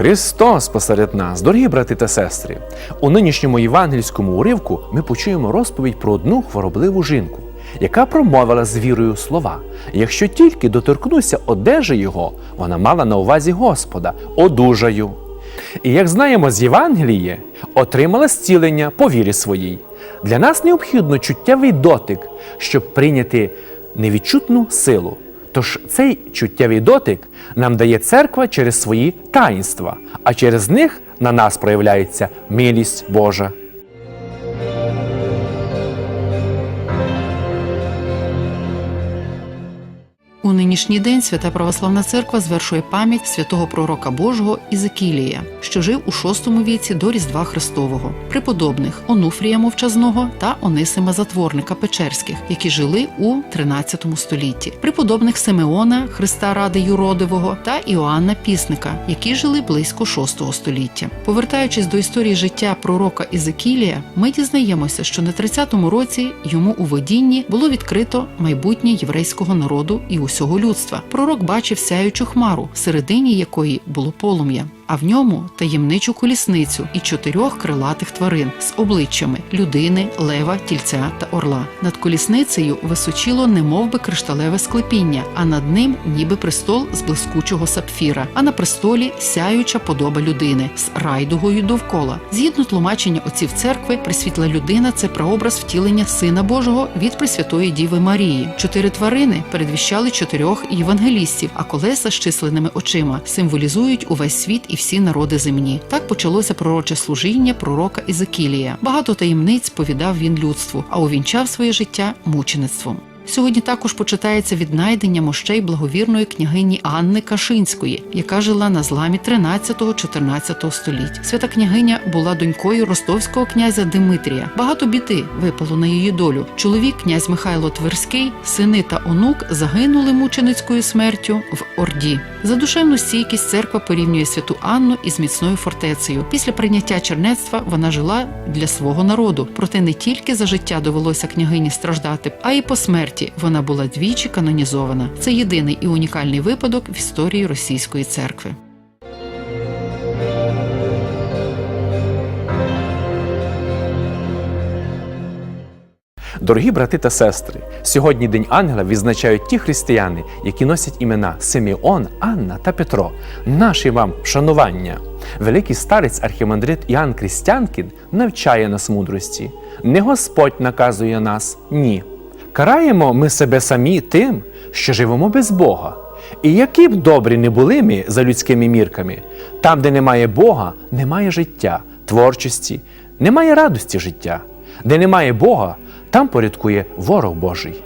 Христос посеред нас, дорогі брати та сестри. У нинішньому євангельському уривку ми почуємо розповідь про одну хворобливу жінку, яка промовила з вірою слова. Якщо тільки доторкнуся одежі його, вона мала на увазі Господа, одужаю. І як знаємо з Євангелії, отримала зцілення по вірі своїй. Для нас необхідно чуттєвий дотик, щоб прийняти невідчутну силу. Тож цей чуттєвий дотик нам дає церква через свої таїнства, а через них на нас проявляється милість Божа. У нинішній день Свята Православна Церква звершує пам'ять святого пророка Божого Ізекілія, що жив у VI віці до Різдва Христового, преподобних Онуфрія Мовчазного та Онисима Затворника Печерських, які жили у XIII столітті, преподобних Симеона Христа Ради Юродивого та Іоанна Пісника, які жили близько VI століття. Повертаючись до історії життя пророка Ізекілія, ми дізнаємося, що на 30-му році йому у видінні було відкрито майбутнє єврейського народу і усього людства. Пророк бачив сяючу хмару, всередині якої було полум'я. А в ньому таємничу колісницю і чотирьох крилатих тварин з обличчями людини, лева, тільця та орла. Над колісницею височило немовби кришталеве склепіння, а над ним ніби престол з блискучого сапфіра. А на престолі сяюча подоба людини з райдугою довкола. Згідно тлумачення отців церкви, присвітла людина це прообраз втілення Сина Божого від Пресвятої Діви Марії. Чотири тварини передвіщали чотирьох євангелістів, а колеса з численними очима символізують увесь світ і всі народи земні. Так почалося пророче служіння пророка Ізекілія. Багато таємниць повідав він людству, а увінчав своє життя мучеництвом. Сьогодні також почитається віднайдення мощей благовірної княгині Анни Кашинської, яка жила на зламі 13-14 століть. Свята княгиня була донькою ростовського князя Димитрія. Багато біди випало на її долю. Чоловік, князь Михайло Тверський, сини та онук загинули мученицькою смертю в Орді. За душевну стійкість церква порівнює святу Анну із міцною фортецею. Після прийняття чернецтва вона жила для свого народу. Проте не тільки за життя довелося княгині страждати, а й по смерті вона була двічі канонізована. Це єдиний і унікальний випадок в історії російської церкви. Дорогі брати та сестри, сьогодні День Ангела відзначають ті християни, які носять імена Симеон, Анна та Петро. Наші вам вшанування. Великий старець архімандрит Іоанн Крістянкін навчає нас мудрості. Не Господь наказує нас, ні. Караємо ми себе самі тим, що живемо без Бога. І які б добрі не були ми за людськими мірками, там, де немає Бога, немає життя, творчості, немає радості життя. Де немає Бога, там порядкує ворог Божий.